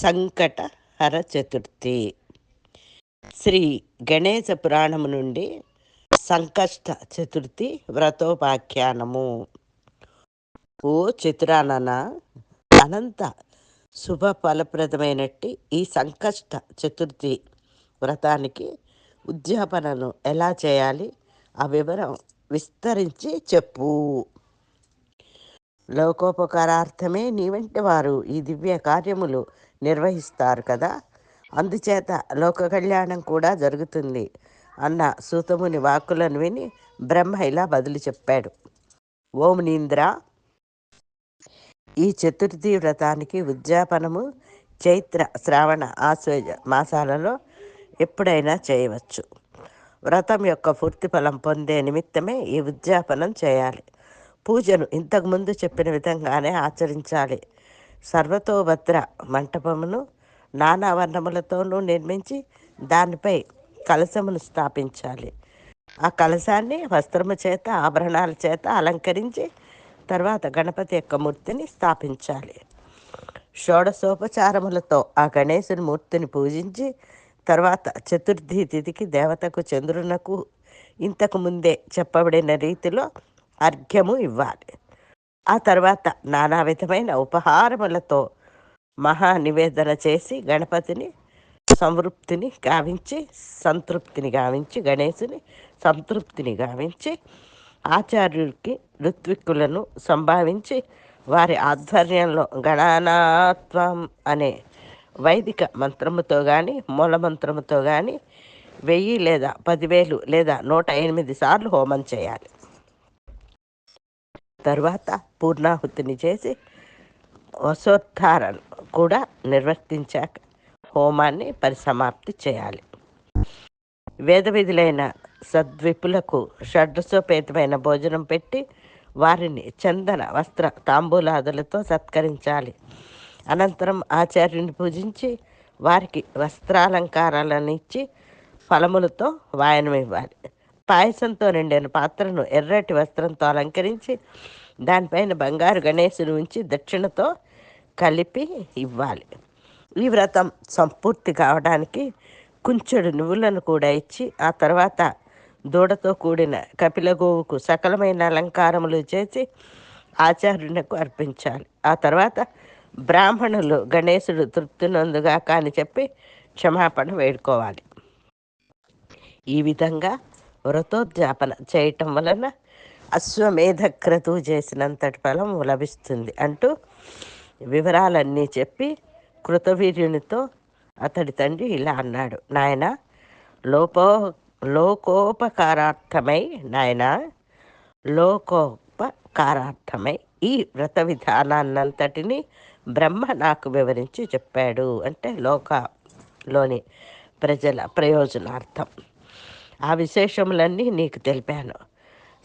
సంకటహర చతుర్థి. శ్రీ గణేశ పురాణము నుండి సంకష్ట చతుర్థి వ్రతోపాఖ్యానము. ఓ చతురానన అనంత శుభ ఫలప్రదమైనట్టి ఈ సంకష్ట చతుర్థి వ్రతానికి ఉద్యాపనను ఎలా చేయాలి? ఆ వివరం విస్తరించి చెప్పు. లోకోపకారార్థమే నీ వంటి వారు ఈ దివ్య కార్యములు నిర్వహిస్తారు కదా. అందుచేత లోక కళ్యాణం కూడా జరుగుతుంది అన్న సూతముని వాక్కులను విని బ్రహ్మ ఇలా బదులు చెప్పాడు. ఓం నీంద్ర. ఈ చతుర్థి వ్రతానికి ఉద్యాపనము చైత్ర శ్రావణ ఆశ్వజ మాసాలలో ఎప్పుడైనా చేయవచ్చు. వ్రతం యొక్క పూర్తి ఫలం పొందే నిమిత్తమే ఈ ఉద్యాపనం చేయాలి. పూజను ఇంతకుముందు చెప్పిన విధంగానే ఆచరించాలి. సర్వతోభద్ర మంటపమును నానా వర్ణములతోనూ నిర్మించి దానిపై కలశమును స్థాపించాలి. ఆ కలశాన్ని వస్త్రము చేత ఆభరణాల చేత అలంకరించి తర్వాత గణపతి యొక్క మూర్తిని స్థాపించాలి. షోడశోపచారములతో ఆ గణేశుని మూర్తిని పూజించి తర్వాత చతుర్థి తిథికి దేవతకు చంద్రునకు ఇంతకు ముందే చెప్పబడిన రీతిలో అర్ఘ్యము ఇవ్వాలి. ఆ తర్వాత నానా విధమైన ఉపహారములతో మహా నివేదన చేసి గణపతిని సంతృప్తిని గావించి సంతృప్తిని గావించి గణేశుని సంతృప్తిని గావించి ఆచార్యుడికి ఋత్విక్కులను సంభావించి వారి ఆధ్వర్యంలో గణనాత్వం అనే వైదిక మంత్రముతో కానీ మూలమంత్రముతో కానీ వెయ్యి లేదా పదివేలు లేదా నూట ఎనిమిది సార్లు హోమం చేయాలి. తర్వాత పూర్ణాహుతిని చేసి వసోద్ధారణ కూడా నిర్వర్తించాక హోమాన్ని పరిసమాప్తి చేయాలి. వేద విధులైన సద్విపులకు షడ్రసోపేతమైన భోజనం పెట్టి వారిని చందన వస్త్ర తాంబూలాదులతో సత్కరించాలి. అనంతరం ఆచార్యుని పూజించి వారికి వస్త్రాలంకారాలను ఇచ్చి ఫలములతో వాయనం ఇవ్వాలి పాయసంతో నిండిన పాత్రను ఎర్రటి వస్త్రంతో అలంకరించి దానిపైన బంగారు గణేశుని ఉంచి దక్షిణతో కలిపి ఇవ్వాలి. ఈ వ్రతం సంపూర్తి కావడానికి కుంచెడు నువ్వులను కూడా ఇచ్చి ఆ తర్వాత దూడతో కూడిన కపిలగోవుకు సకలమైన అలంకారములు చేసి ఆచార్యునకు అర్పించాలి. ఆ తర్వాత బ్రాహ్మణులు గణేశుడు తృప్తినందుగా కాని చెప్పి క్షమాపణ వేడుకోవాలి. ఈ విధంగా వ్రతోద్యాపన చేయటం వలన అశ్వమేధ క్రతువు చేసినంతటి ఫలం లభిస్తుంది అంటూ వివరాలన్నీ చెప్పి కృతవీర్యునితో అతడి తండ్రి ఇలా అన్నాడు. నాయన లోపో లోకోపకారార్థమై నాయన లోకోపకారార్థమై ఈ వ్రత విధానాన్నంతటిని బ్రహ్మ నాకు వివరించి చెప్పాడు. అంటే లోకలోని ప్రజల ప్రయోజనార్థం. ఆ విశేషములన్నీ నీకు తెలిపాను.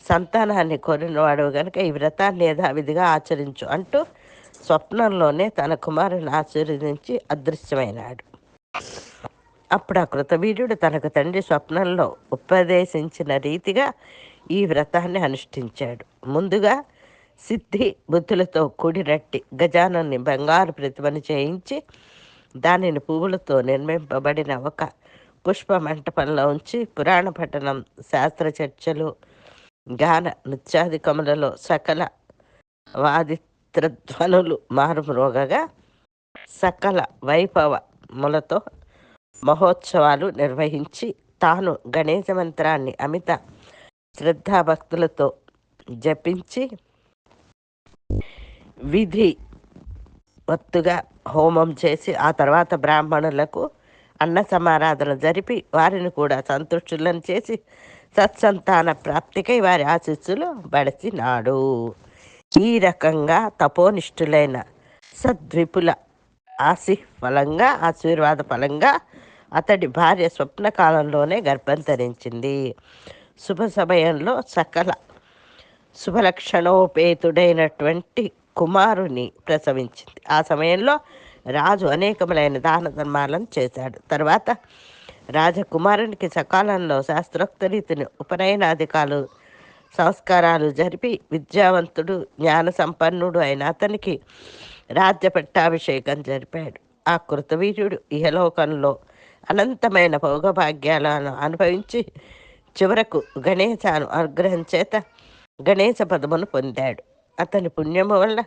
సంతానాన్ని కోరినవాడు గనుక ఈ వ్రతాన్ని యథావిధిగా ఆచరించు అంటూ స్వప్నంలోనే తన కుమారుని ఆశీర్వదించి అదృశ్యమైనాడు. అప్పుడు ఆ కృతవీర్యుడు తనకు తండ్రి స్వప్నంలో ఉపదేశించిన రీతిగా ఈ వ్రతాన్ని అనుష్ఠించాడు. ముందుగా సిద్ధి బుద్ధులతో కూడినట్టి గజానాన్ని బంగారు ప్రతిమను చేయించి దానిని పువ్వులతో నిర్మింపబడిన ఒక పుష్ప మంటపంలో ఉంచి పురాణ పఠనం శాస్త్ర చర్చలు గాన నృత్యాధికములలో సకల వాదిత్రధ్వనులు మారుమ్రోగగా సకల వైభవములతో మహోత్సవాలు నిర్వహించి తాను గణేశ మంత్రాన్ని అమిత శ్రద్ధాభక్తులతో జపించి విధి వత్తుగా హోమం చేసి ఆ తర్వాత బ్రాహ్మణులకు అన్న సమారాధన జరిపి వారిని కూడా సంతుష్టులను చేసి సత్సంతాన ప్రాప్తికై వారి ఆశీస్సులు బడిచినాడు. ఈ రకంగా తపోనిష్ఠులైన సద్విపుల ఆశి ఫలంగా ఆశీర్వాద ఫలంగా అతడి భార్య స్వప్న కాలంలోనే గర్భం ధరించింది. శుభ సమయంలో సకల శుభలక్షణోపేతుడైనటువంటి కుమారుని ప్రసవించింది. ఆ సమయంలో రాజు అనేకములైన దాన ధర్మాలను చేశాడు. తర్వాత రాజకుమారునికి సకాలంలో శాస్త్రోక్త రీతిని ఉపనయనాధికాలు సంస్కారాలు జరిపి విద్యావంతుడు జ్ఞాన సంపన్నుడు అయిన అతనికి రాజ్య పట్టాభిషేకం జరిపాడు. ఆ కృతవీర్యుడు ఇహలోకంలో అనంతమైన భోగభాగ్యాలను అనుభవించి చివరకు గణేశాను అనుగ్రహం చేత గణేశ పదమును పొందాడు. అతని పుణ్యము వల్ల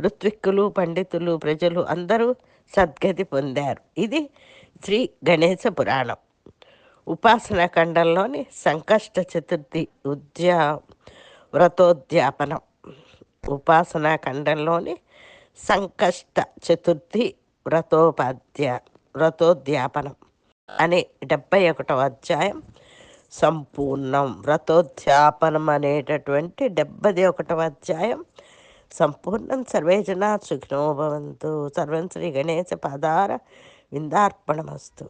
ఋత్విక్కులు పండితులు ప్రజలు అందరూ సద్గతి పొందారు. ఇది శ్రీ గణేశ పురాణం. ఉపాసనా ఖండంలోని సంకష్ట చతుర్థి ఉద్యా వ్రతోద్యాపనం. ఉపాసనా ఖండంలోని సంకష్ట చతుర్థి వ్రతోపాధ్య వ్రతోద్యాపనం అనే డెబ్బై ఒకటవ అధ్యాయం సంపూర్ణం. వ్రతోధ్యాపనం అనేటటువంటి డెబ్బై ఒకటవ అధ్యాయం సంపూర్ణం సర్వే జనా సుఖినో భవంతు. సర్వం శ్రీ గణేశ పాదార విందార్పణమస్తు.